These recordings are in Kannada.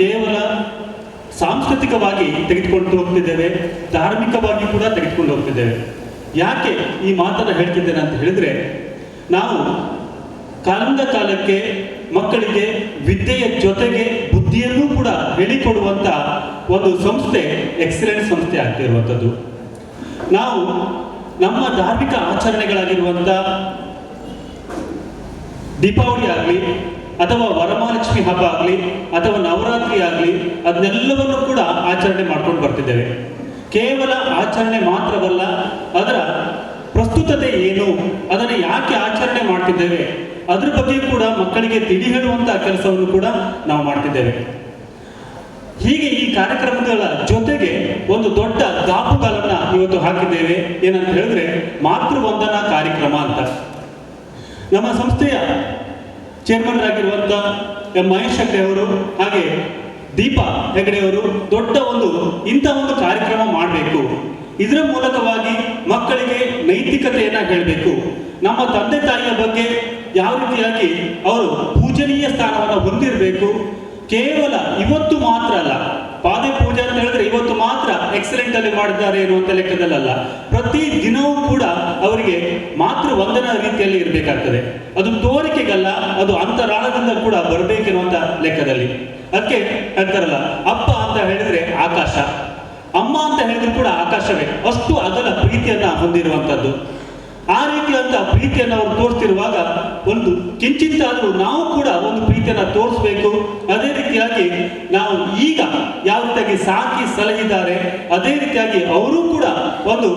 ಕೇವಲ ಸಾಂಸ್ಕೃತಿಕವಾಗಿ ತೆಗೆದುಕೊಂಡು ಹೋಗ್ತಿದ್ದೇವೆ, ಧಾರ್ಮಿಕವಾಗಿ ಕೂಡ ತೆಗೆದುಕೊಂಡು ಹೋಗ್ತಿದ್ದೇವೆ. ಯಾಕೆ ಈ ಮಾತನ್ನು ಹೇಳ್ತಿದ್ದೇನೆ ಅಂತ ಹೇಳಿದ್ರೆ, ನಾವು ಕಾಲದ ಕಾಲಕ್ಕೆ ಮಕ್ಕಳಿಗೆ ವಿದ್ಯೆಯ ಜೊತೆಗೆ ಬುದ್ಧಿಯನ್ನೂ ಕೂಡ ಹೇಳಿಕೊಡುವಂತ ಒಂದು ಸಂಸ್ಥೆ, ಎಕ್ಸಲೆಂಟ್ ಸಂಸ್ಥೆ ಆಗ್ತಿರುವಂಥದ್ದು ನಾವು ನಮ್ಮ ಧಾರ್ಮಿಕ ಆಚರಣೆಗಳಾಗಿರುವಂಥ ದೀಪಾವಳಿ ಆಗಲಿ ಅಥವಾ ವರಮಹಾಲಕ್ಷ್ಮಿ ಹಬ್ಬ ಆಗಲಿ, ಅಥವಾ ನವರಾತ್ರಿ ಆಗಲಿ, ಅದನ್ನೆಲ್ಲವನ್ನು ಕೂಡ ಆಚರಣೆ ಮಾಡ್ಕೊಂಡು ಬರ್ತಿದ್ದೇವೆ. ಕೇವಲ ಆಚರಣೆ ಮಾತ್ರವಲ್ಲ, ಅದರ ಪ್ರಸ್ತುತತೆ ಏನು, ಅದನ್ನು ಯಾಕೆ ಆಚರಣೆ ಮಾಡ್ತಿದ್ದೇವೆ, ಅದ್ರ ಬಗ್ಗೆ ಕೂಡ ಮಕ್ಕಳಿಗೆ ತಿಳಿ ಹೇಳುವಂತಹ ಕೆಲಸವನ್ನು ಕೂಡ ನಾವು ಮಾಡ್ತಿದ್ದೇವೆ. ಹೀಗೆ ಈ ಕಾರ್ಯಕ್ರಮಗಳ ಜೊತೆಗೆ ಒಂದು ದೊಡ್ಡ ದಾಪುಗಾಲನ್ನ ಇವತ್ತು ಹಾಕಿದ್ದೇವೆ. ಏನಂತ ಹೇಳಿದ್ರೆ, ಮಾತೃವಂದನಾ ಕಾರ್ಯಕ್ರಮ ಅಂತ. ನಮ್ಮ ಸಂಸ್ಥೆಯ ಚೇರ್ಮನ್ ಆಗಿರುವಂತ ಎಂ ಮಹೇಶ್ ಹೆಗ್ಡೆ ಅವರು, ಹಾಗೆ ದೀಪಾ ಹೆಗಡೆ ಅವರು ದೊಡ್ಡ ಒಂದು ಇಂಥ ಒಂದು ಕಾರ್ಯಕ್ರಮ ಮಾಡಬೇಕು. ಇದರ ಮೂಲಕವಾಗಿ ಮಕ್ಕಳಿಗೆ ನೈತಿಕತೆಯನ್ನ ಹೇಳಬೇಕು. ನಮ್ಮ ತಂದೆ ತಾಯಿಯ ಬಗ್ಗೆ ಯಾವ ರೀತಿಯಾಗಿ ಅವರು ಪೂಜನೀಯ ಸ್ಥಾನವನ್ನು ಹೊಂದಿರಬೇಕು, ಕೇವಲ ಇವತ್ತು ಮಾತ್ರ ಅಲ್ಲ ಪಾದೆ ಪೂಜೆ ಅಂತ ಹೇಳಿದ್ರೆ ಇವತ್ತು ಮಾತ್ರ ಎಕ್ಸಲೆಂಟ್ ಅಲ್ಲಿ ಮಾಡಿದ್ದಾರೆ ಇರುವಂತ ಲೆಕ್ಕದಲ್ಲ ಪ್ರತಿ ದಿನವೂ ಕೂಡ ಅವರಿಗೆ ಮಾತೃ ವಂದನ ರೀತಿಯಲ್ಲಿ ಇರಬೇಕಾಗ್ತದೆ. ಅದು ತೋರಿಕೆಗಲ್ಲ, ಅದು ಅಂತರಾಳದಿಂದ ಕೂಡ ಬರಬೇಕೆನ್ನುವಂತ ಲೆಕ್ಕದಲ್ಲಿ. ಅದಕ್ಕೆ ಹೇಳ್ತಾರಲ್ಲ, ಅಪ್ಪ ಅಂತ ಹೇಳಿದ್ರೆ ಆಕಾಶ. ಅಮ್ಮ ಅಂತ ಹೇಳಿದ್ರು ಕೂಡ ಆಕಾಶವೇ. ಅಷ್ಟು ಅಗಲ ಪ್ರೀತಿಯನ್ನ ಹೊಂದಿರುವಂತದ್ದು. ಆ ರೀತಿಯಂತ ಪ್ರೀತಿಯನ್ನು ಅವರು ತೋರಿಸ್ತಿರುವಾಗ ಒಂದು ಕಿಂಚಿತ್ತಾದರೂ ನಾವು ಕೂಡ ಒಂದು ಪ್ರೀತಿಯನ್ನು ತೋರಿಸ್ಬೇಕು. ಅದೇ ರೀತಿಯಾಗಿ ನಾವು ಈಗ ಯಾವ ರೀತಿಯಾಗಿ ಸಾಕಿ ಸಲಹಿದ್ದಾರೆ ಅದೇ ರೀತಿಯಾಗಿ ಅವರು ಕೂಡ ಒಂದು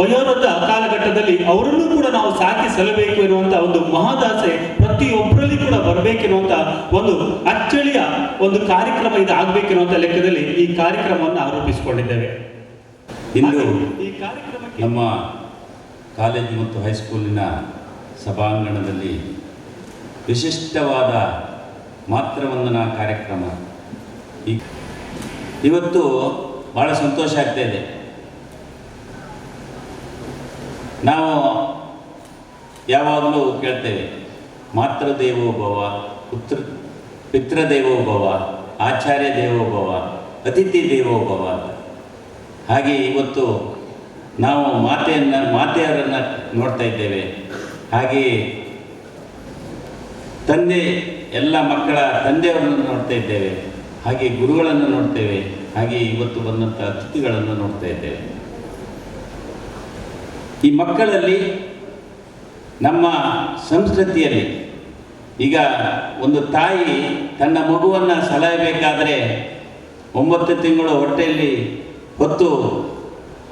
ವಯೋವೃದ್ಧ ಕಾಲಘಟ್ಟದಲ್ಲಿ ಅವರನ್ನು ಕೂಡ ನಾವು ಸಾಕಿ ಸಲಬೇಕು ಎನ್ನುವಂಥ ಒಂದು ಮಹದಾಸೆ ಪ್ರತಿಯೊಬ್ಬರಲ್ಲಿ ಕೂಡ ಬರಬೇಕೆನ್ನುವಂತ ಒಂದು ಅಚ್ಚಳಿಯ ಒಂದು ಕಾರ್ಯಕ್ರಮ ಇದು ಆಗ್ಬೇಕೆನ್ನುವಂತ ಲೆಕ್ಕದಲ್ಲಿ ಈ ಕಾರ್ಯಕ್ರಮವನ್ನು ಆರೋಪಿಸಿಕೊಂಡಿದ್ದೇವೆ. ಇನ್ನು ಈ ಕಾರ್ಯಕ್ರಮಕ್ಕೆ ನಮ್ಮ ಕಾಲೇಜು ಮತ್ತು ಹೈಸ್ಕೂಲಿನ ಸಭಾಂಗಣದಲ್ಲಿ ವಿಶಿಷ್ಟವಾದ ಮಾತೃವಂದನಾ ಕಾರ್ಯಕ್ರಮ. ಇವತ್ತು ಭಾಳ ಸಂತೋಷ ಆಗ್ತಾ ಇದೆ. ನಾವು ಯಾವಾಗಲೂ ಕೇಳ್ತೇವೆ ಮಾತೃದೇವೋಭವ ಪುತ್ರ ಪಿತೃದೇವೋಭವ ಆಚಾರ್ಯ ದೇವೋಭವ ಅತಿಥಿ ದೇವೋಭವ ಹಾಗೆ ಇವತ್ತು ನಾವು ಮಾತೆಯನ್ನು ಮಾತೆಯರನ್ನು ನೋಡ್ತಾ ಇದ್ದೇವೆ. ಹಾಗೆಯೇ ತಂದೆ, ಎಲ್ಲ ಮಕ್ಕಳ ತಂದೆಯವರನ್ನು ನೋಡ್ತಾ ಇದ್ದೇವೆ. ಹಾಗೆ ಗುರುಗಳನ್ನು ನೋಡ್ತೇವೆ. ಹಾಗೆ ಇವತ್ತು ಬಂದಂಥ ಅತಿಥಿಗಳನ್ನು ನೋಡ್ತಾ ಇದ್ದೇವೆ. ಈ ಮಕ್ಕಳಲ್ಲಿ ನಮ್ಮ ಸಂಸ್ಕೃತಿಯಲ್ಲಿ ಈಗ ಒಂದು ತಾಯಿ ತನ್ನ ಮಗುವನ್ನು ಸಲಹಬೇಕಾದರೆ ಒಂಬತ್ತು ತಿಂಗಳು ಹೊಟ್ಟೆಯಲ್ಲಿ ಹೊತ್ತು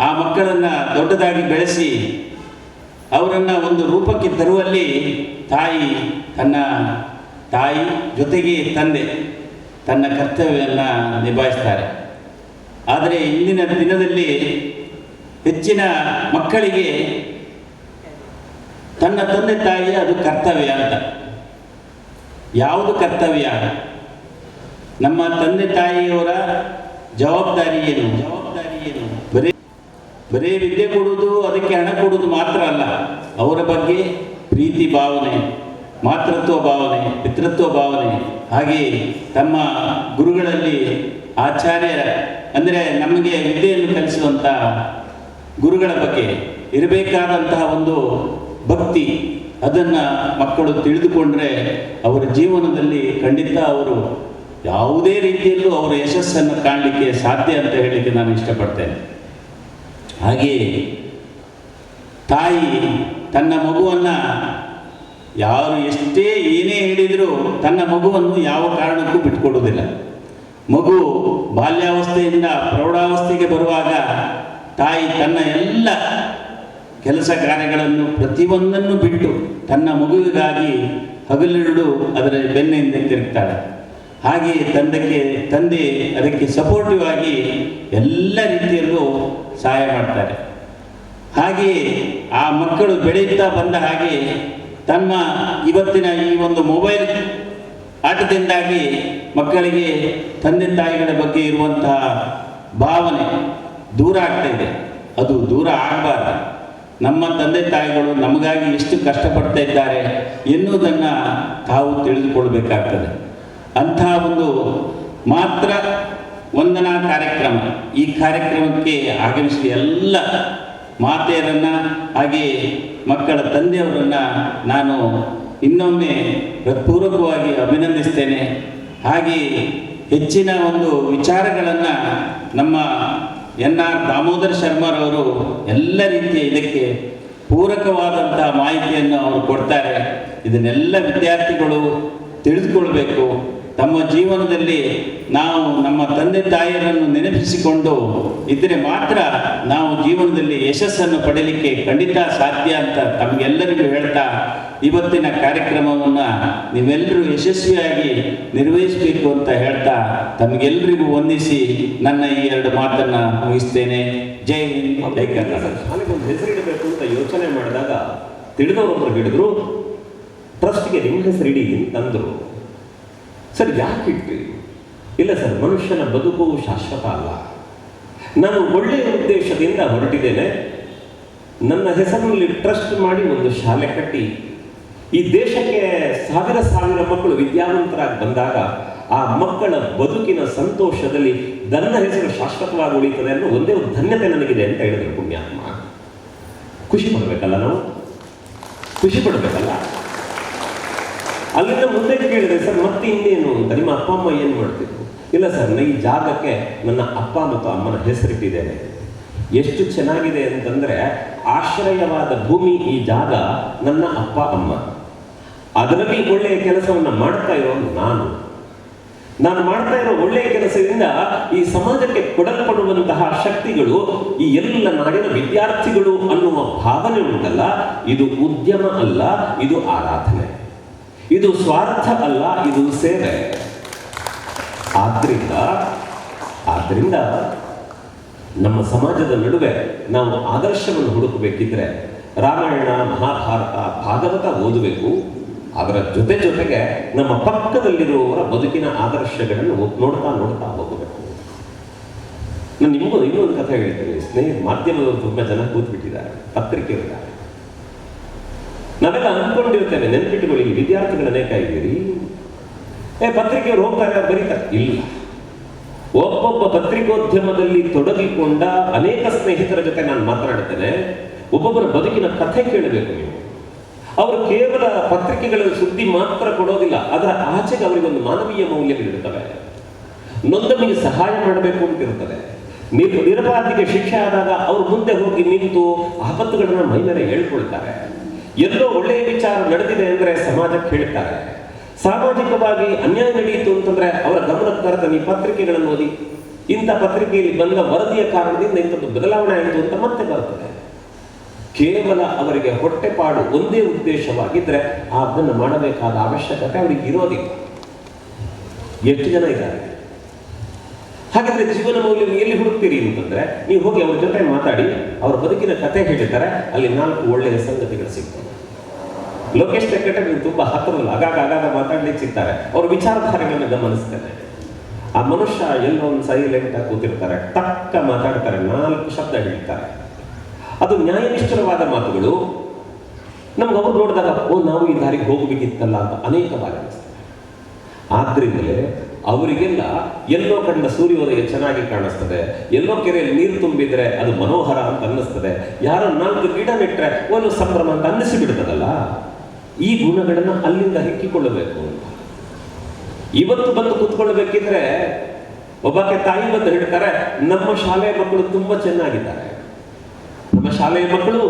ಆ ಮಕ್ಕಳನ್ನು ದೊಡ್ಡದಾಗಿ ಬೆಳೆಸಿ ಅವರನ್ನು ಒಂದು ರೂಪಕ್ಕೆ ತರುವಲ್ಲಿ ತಾಯಿ ತನ್ನ ತಾಯಿ ಜೊತೆಗೆ ತಂದೆ ತನ್ನ ಕರ್ತವ್ಯವನ್ನು ನಿಭಾಯಿಸ್ತಾರೆ. ಆದರೆ ಇಂದಿನ ದಿನದಲ್ಲಿ ಹೆಚ್ಚಿನ ಮಕ್ಕಳಿಗೆ ತನ್ನ ತಂದೆ ತಾಯಿ ಅದು ಕರ್ತವ್ಯ ಅಂತ. ಯಾವುದು ಕರ್ತವ್ಯ? ನಮ್ಮ ತಂದೆ ತಾಯಿಯವರ ಜವಾಬ್ದಾರಿ ಏನು? ಜವಾಬ್ದಾರಿ ಏನು? ಬರೀ ಬರೀ ವಿದ್ಯೆ ಕೊಡುವುದು, ಅದಕ್ಕೆ ಹಣ ಕೊಡುವುದು ಮಾತ್ರ ಅಲ್ಲ. ಅವರ ಬಗ್ಗೆ ಪ್ರೀತಿ ಭಾವನೆ, ಮಾತೃತ್ವ ಭಾವನೆ, ಪಿತೃತ್ವ ಭಾವನೆ. ಹಾಗೆಯೇ ತಮ್ಮ ಗುರುಗಳಲ್ಲಿ ಆಚಾರ್ಯ ಅಂದರೆ ನಮಗೆ ವಿದ್ಯೆಯನ್ನು ಕಲಿಸುವಂಥ ಗುರುಗಳ ಬಗ್ಗೆ ಇರಬೇಕಾದಂತಹ ಒಂದು ಭಕ್ತಿ, ಅದನ್ನು ಮಕ್ಕಳು ತಿಳಿದುಕೊಂಡ್ರೆ ಅವರ ಜೀವನದಲ್ಲಿ ಖಂಡಿತ ಅವರು ಯಾವುದೇ ರೀತಿಯಲ್ಲೂ ಅವರ ಯಶಸ್ಸನ್ನು ಕಾಣಲಿಕ್ಕೆ ಸಾಧ್ಯ ಅಂತ ಹೇಳಲಿಕ್ಕೆ ನಾನು ಇಷ್ಟಪಡ್ತೇನೆ. ಹಾಗೆಯೇ ತಾಯಿ ತನ್ನ ಮಗುವನ್ನು ಯಾರು ಎಷ್ಟೇ ಏನೇ ಹೇಳಿದರೂ ತನ್ನ ಮಗುವನ್ನು ಯಾವ ಕಾರಣಕ್ಕೂ ಬಿಟ್ಕೊಡುವುದಿಲ್ಲ. ಮಗು ಬಾಲ್ಯಾವಸ್ಥೆಯಿಂದ ಪ್ರೌಢಾವಸ್ಥೆಗೆ ಬರುವಾಗ ತಾಯಿ ತನ್ನ ಎಲ್ಲ ಕೆಲಸ ಕಾರ್ಯಗಳನ್ನು ಪ್ರತಿಯೊಂದನ್ನು ಬಿಟ್ಟು ತನ್ನ ಮಗುವಿಗಾಗಿ ಹಗಲಿರುಳು ಅದರ ಬೆನ್ನೆಯಿಂದ ತಿರುಗ್ತಾಳೆ ಹಾಗೆಯೇ ತಂದಕ್ಕೆ ತಂದೆ ಅದಕ್ಕೆ ಸಪೋರ್ಟಿವ್ ಆಗಿ ಎಲ್ಲ ರೀತಿಯಲ್ಲೂ ಸಹಾಯ ಮಾಡ್ತಾರೆ. ಹಾಗೆಯೇ ಆ ಮಕ್ಕಳು ಬೆಳೆಯುತ್ತಾ ಬಂದ ಹಾಗೆ ತಮ್ಮ ಇವತ್ತಿನ ಈ ಒಂದು ಮೊಬೈಲ್ ಆಟದಿಂದಾಗಿ ಮಕ್ಕಳಿಗೆ ತಂದೆ ತಾಯಿಗಳ ಬಗ್ಗೆ ಇರುವಂತಹ ಭಾವನೆ ದೂರ ಆಗ್ತಾ ಇದೆ. ಅದು ದೂರ ಆಗಬಾರ್ದು. ನಮ್ಮ ತಂದೆ ತಾಯಿಗಳು ನಮಗಾಗಿ ಎಷ್ಟು ಕಷ್ಟಪಡ್ತಾ ಇದ್ದಾರೆ ಎನ್ನುವುದನ್ನು ತಾವು ತಿಳಿದುಕೊಳ್ಬೇಕಾಗ್ತದೆ. ಅಂಥ ಒಂದು ಮಾತ್ರ ವಂದನಾ ಕಾರ್ಯಕ್ರಮ. ಈ ಕಾರ್ಯಕ್ರಮಕ್ಕೆ ಆಗಮಿಸಿದ ಎಲ್ಲ ಮಾತೆಯರನ್ನು, ಹಾಗೆ ಮಕ್ಕಳ ತಂದೆಯವರನ್ನು ನಾನು ಇನ್ನೊಮ್ಮೆ ಹೃತ್ಪೂರ್ವಕವಾಗಿ ಅಭಿನಂದಿಸ್ತೇನೆ. ಹಾಗೆ ಹೆಚ್ಚಿನ ಒಂದು ವಿಚಾರಗಳನ್ನು ನಮ್ಮ ಎನ್ ಆರ್ ದಾಮೋದರ್ ಶರ್ಮರವರು ಎಲ್ಲ ರೀತಿಯ ಇದಕ್ಕೆ ಪೂರಕವಾದಂಥ ಮಾಹಿತಿಯನ್ನು ಅವರು ಕೊಡ್ತಾರೆ. ಇದನ್ನೆಲ್ಲ ವಿದ್ಯಾರ್ಥಿಗಳು ತಿಳಿದುಕೊಳ್ಬೇಕು. ತಮ್ಮ ಜೀವನದಲ್ಲಿ ನಾವು ನಮ್ಮ ತಂದೆ ತಾಯಿಯರನ್ನು ನೆನಪಿಸಿಕೊಂಡು ಇದ್ದರೆ ಮಾತ್ರ ನಾವು ಜೀವನದಲ್ಲಿ ಯಶಸ್ಸನ್ನು ಪಡೆಯಲಿಕ್ಕೆ ಖಂಡಿತ ಸಾಧ್ಯ ಅಂತ ತಮಗೆಲ್ಲರಿಗೂ ಹೇಳ್ತಾ ಇವತ್ತಿನ ಕಾರ್ಯಕ್ರಮವನ್ನು ನೀವೆಲ್ಲರೂ ಯಶಸ್ವಿಯಾಗಿ ನಿರ್ವಹಿಸಬೇಕು ಅಂತ ಹೇಳ್ತಾ ತಮಗೆಲ್ಲರಿಗೂ ವಂದಿಸಿ ನನ್ನ ಈ ಎರಡು ಮಾತನ್ನು ಮುಗಿಸ್ತೇನೆ. ಜೈ ಹಿಂದ್, ಜೈ ಕನ್ನಡ ಹೆಸರಿಡಬೇಕು ಅಂತ ಯೋಚನೆ ಮಾಡಿದಾಗ ತಿಳಿದವರೊಬ್ಬರು ಹಿಡಿದ್ರು ಟ್ರಸ್ಟ್ಗೆ ನಿಮ್ಮ ಹೆಸರಿಡಿ ಅಂತಂದರು. ಸರ್, ಯಾಕೆ ಇಟ್ರಿ? ಇಲ್ಲ ಸರ್, ಮನುಷ್ಯನ ಬದುಕು ಶಾಶ್ವತ ಅಲ್ಲ. ನಾನು ಒಳ್ಳೆಯ ಉದ್ದೇಶದಿಂದ ಹೊರಟಿದ್ದೇನೆ. ನನ್ನ ಹೆಸರಿನಲ್ಲಿ ಟ್ರಸ್ಟ್ ಮಾಡಿ ಒಂದು ಶಾಲೆ ಕಟ್ಟಿ, ಈ ದೇಶಕ್ಕೆ ಸಾವಿರ ಸಾವಿರ ಮಕ್ಕಳು ವಿದ್ಯಾವಂತರಾಗಿ ಬಂದಾಗ ಆ ಮಕ್ಕಳ ಬದುಕಿನ ಸಂತೋಷದಲ್ಲಿ ನನ್ನ ಹೆಸರು ಶಾಶ್ವತವಾಗಿ ಉಳಿತದೆ ಅನ್ನೋ ಒಂದೇ ಒಂದು ಧನ್ಯತೆ ನನಗಿದೆ ಅಂತ ಹೇಳಿದ್ರು ಪುಣ್ಯಾತ್ಮ. ಖುಷಿ ಪಡಬೇಕಲ್ಲ ನಾವು? ಖುಷಿ ಪಡಬೇಕಲ್ಲ? ಅಲ್ಲಿಂದ ಮುಂದೆ ಕೇಳಿದೆ ಸರ್, ಮತ್ತೆ ಇನ್ನೇನು ಅಂತ? ನಿಮ್ಮ ಅಪ್ಪ, ಅಮ್ಮ ಏನು ಮಾಡ್ತಿದ್ರು? ಇಲ್ಲ, ಸರ್, ಈ ಜಾಗಕ್ಕೆ ನನ್ನ ಅಪ್ಪ ಮತ್ತು ಅಮ್ಮನ ಹೆಸರಿಟ್ಟಿದ್ದೇನೆ. ಎಷ್ಟು ಚೆನ್ನಾಗಿದೆ ಅಂತಂದ್ರೆ, ಆಶ್ರಯವಾದ ಭೂಮಿ ಈ ಜಾಗ ನನ್ನ ಅಪ್ಪ, ಅಮ್ಮ. ಅದರಲ್ಲಿ ಒಳ್ಳೆಯ ಕೆಲಸವನ್ನು ಮಾಡ್ತಾ ಇರೋದು ನಾನು. ನಾನು ಮಾಡ್ತಾ ಇರೋ ಒಳ್ಳೆಯ ಕೆಲಸದಿಂದ ಈ ಸಮಾಜಕ್ಕೆ ಕೊಡಲ್ಪಡುವಂತಹ ಶಕ್ತಿಗಳು, ಈ ಎಲ್ಲ ನಾಡಿನ ವಿದ್ಯಾರ್ಥಿಗಳು ಅನ್ನುವ ಭಾವನೆ ಉಂಟಲ್ಲ, ಇದು ಉದ್ಯಮ ಅಲ್ಲ, ಇದು ಆರಾಧನೆ. ಇದು ಸ್ವಾರ್ಥ ಅಲ್ಲ, ಇದು ಸೇವೆ. ಆದ್ರಿಂದ ಆದ್ರಿಂದ ನಮ್ಮ ಸಮಾಜದ ನಡುವೆ ನಾವು ಆದರ್ಶವನ್ನು ಹುಡುಕಬೇಕಿದ್ರೆ ರಾಮಾಯಣ, ಮಹಾಭಾರತ, ಭಾಗವತ ಓದಬೇಕು. ಅದರ ಜೊತೆ ಜೊತೆಗೆ ನಮ್ಮ ಪಕ್ಕದಲ್ಲಿರುವವರ ಬದುಕಿನ ಆದರ್ಶಗಳನ್ನು ನೋಡ್ತಾ ನೋಡ್ತಾ ಹೋಗಬೇಕು. ನಾನು ನಿಮಗೂ ಇನ್ನೊಂದು ಕಥೆ ಹೇಳ್ತೀನಿ. ಸ್ನೇಹಿತ ಮಾಧ್ಯಮದವರು ತುಂಬ ಜನ ಕೂತ್ಬಿಟ್ಟಿದ್ದಾರೆ. ಪತ್ರಿಕೆಯರಿದ್ದಾರೆ ನಾವೆಲ್ಲ ಅಂದ್ಕೊಂಡಿರ್ತೇವೆ ನೆನ್ಪಿಟ್ಟುಕೊಳ್ಳಿ ವಿದ್ಯಾರ್ಥಿಗಳು ಅನೇಕ ಇದ್ದೀರಿ ಏ, ಪತ್ರಿಕೆಯವರು ಹೋಗ್ತಾ ಇದ್ದಾರೆ ಬರೀತಾರೆ ಇಲ್ಲ. ಒಬ್ಬೊಬ್ಬ ಪತ್ರಿಕೋದ್ಯಮದಲ್ಲಿ ತೊಡಗಿಕೊಂಡ ಅನೇಕ ಸ್ನೇಹಿತರ ಜೊತೆ ನಾನು ಮಾತನಾಡ್ತೇನೆ ಒಬ್ಬೊಬ್ಬರ ಬದುಕಿನ ಕಥೆ ಕೇಳಬೇಕು ನೀವು. ಅವರು ಕೇವಲ ಪತ್ರಿಕೆಗಳ ಸುದ್ದಿ ಮಾತ್ರ ಕೊಡೋದಿಲ್ಲ, ಅದರ ಆಚೆಗೆ ಅವರಿಗೊಂದು ಮಾನವೀಯ ಮೌಲ್ಯಗಳಿರ್ತವೆ ನೊಂದನಿಗೆ ಸಹಾಯ ಮಾಡಬೇಕು ಅಂತ ಇರ್ತದೆ ನೀವು ನಿರಪರಾಧಿಗೆ ಶಿಕ್ಷೆ ಆದಾಗ ಅವರು ಮುಂದೆ ಹೋಗಿ ನಿಂತು ಆಪತ್ತುಗಳನ್ನ ಮೈ ಮೇಲೆ ಹೇಳ್ಕೊಳ್ತಾರೆ. ಎಲ್ಲೋ ಒಳ್ಳೆಯ ವಿಚಾರ ನಡೆದಿದೆ ಅಂದ್ರೆ ಸಮಾಜಕ್ಕೆ ಹೇಳ್ತಾರೆ ಸಾಮಾಜಿಕವಾಗಿ ಅನ್ಯಾಯ ನಡೆಯಿತು ಅಂತಂದ್ರೆ ಅವರ ಗಮನಕ್ಕೆ ಈ ಪತ್ರಿಕೆಗಳನ್ನು ಓದಿ. ಇಂಥ ಪತ್ರಿಕೆಯಲ್ಲಿ ಬಂದ ವರದಿಯ ಕಾರಣದಿಂದ ಇಂಥದ್ದು ಬದಲಾವಣೆ ಆಯಿತು ಅಂತ ಮತ್ತೆ ಬರ್ತದೆ. ಕೇವಲ ಅವರಿಗೆ ಹೊಟ್ಟೆಪಾಡು ಒಂದೇ ಉದ್ದೇಶವಾಗಿದ್ರೆ ಅದನ್ನು ಮಾಡಬೇಕಾದ ಅವಶ್ಯಕತೆ ಅವರಿಗೆ ಇರೋದಿಲ್ಲ. ಎಷ್ಟು ಜನ ಇದ್ದಾರೆ? ಹಾಗಾದ್ರೆ ಜೀವನ ಮೌಲ್ಯ ಎಲ್ಲಿ ಹುಡುಕ್ತೀರಿ ಅಂತಂದ್ರೆ, ನೀವು ಹೋಗಿ ಅವ್ರ ಜೊತೆ ಮಾತಾಡಿ, ಅವ್ರ ಬದುಕಿನ ಕತೆ ಹೇಳಿದ್ದಾರೆ ಅಲ್ಲಿ ನಾಲ್ಕು ಒಳ್ಳೆಯ ಸಂಗತಿಗಳು ಸಿಗ್ತವೆ. ಲೋಕೇಶ್ ನೀವು ತುಂಬಾ ಹತ್ತಿರಲ್ಲ ಆಗಾಗ ಆಗಾಗ ಮಾತಾಡ್ಲಿಕ್ಕೆ ಸಿಗ್ತಾರೆ ಅವ್ರ ವಿಚಾರಧಾರೆಗಳನ್ನು ಗಮನಿಸ್ತಾರೆ. ಆ ಮನುಷ್ಯ ಎಲ್ಲೋ ಒಂದು ಸೈಲೆಂಟ್ ಆಗಿ ಕೂತಿರ್ತಾರೆ, ತಕ್ಕ ಮಾತಾಡ್ತಾರೆ, ನಾಲ್ಕು ಶಬ್ದ ಹೇಳ್ತಾರೆ. ಅದು ನ್ಯಾಯನಿಷ್ಠರವಾದ ಮಾತುಗಳು. ನಮ್ಗೆ ಅವ್ರು ನೋಡಿದಾಗ, ಓ, ನಾವು ಈ ದಾರಿಗೆ ಹೋಗಬೇಕಿತ್ತಲ್ಲ ಅಂತ ಅನೇಕ ಬಾರಿ ಅನಿಸ್ತದೆ. ಆದ್ರಿಂದಲೇ ಅವರಿಗೆಲ್ಲ ಎಲ್ಲೋ ಕಂಡ ಸೂರ್ಯೋದಯ ಚೆನ್ನಾಗಿ ಕಾಣಿಸ್ತದೆ, ಎಲ್ಲೋ ಕೆರೆಯಲ್ಲಿ ನೀರು ತುಂಬಿದ್ರೆ ಅದು ಮನೋಹರ ಅಂತ ಅನ್ನಿಸ್ತದೆ. ಯಾರೋ ನಾಲ್ಕು ಗಿಡ ನೆಟ್ಟರೆ ಒಂದು ಸಂಭ್ರಮ ಅಂತ ಅನ್ನಿಸಿಬಿಡ್ತದಲ್ಲ? ಈ ಗುಣಗಳನ್ನು ಅಲ್ಲಿಂದ ಹೆಕ್ಕಿಕೊಳ್ಳಬೇಕು ಇವತ್ತು ಬಂದು ಕೂತ್ಕೊಳ್ಬೇಕಿದ್ರೆ ಒಬ್ಬಕ್ಕೆ ತಾಯಿ ಬಂದು ಹೇಳ್ತಾರೆ, ನಮ್ಮ ಶಾಲೆಯ ಮಕ್ಕಳು ತುಂಬಾ ಚೆನ್ನಾಗಿದ್ದಾರೆ. ನಮ್ಮ ಶಾಲೆಯ ಮಕ್ಕಳು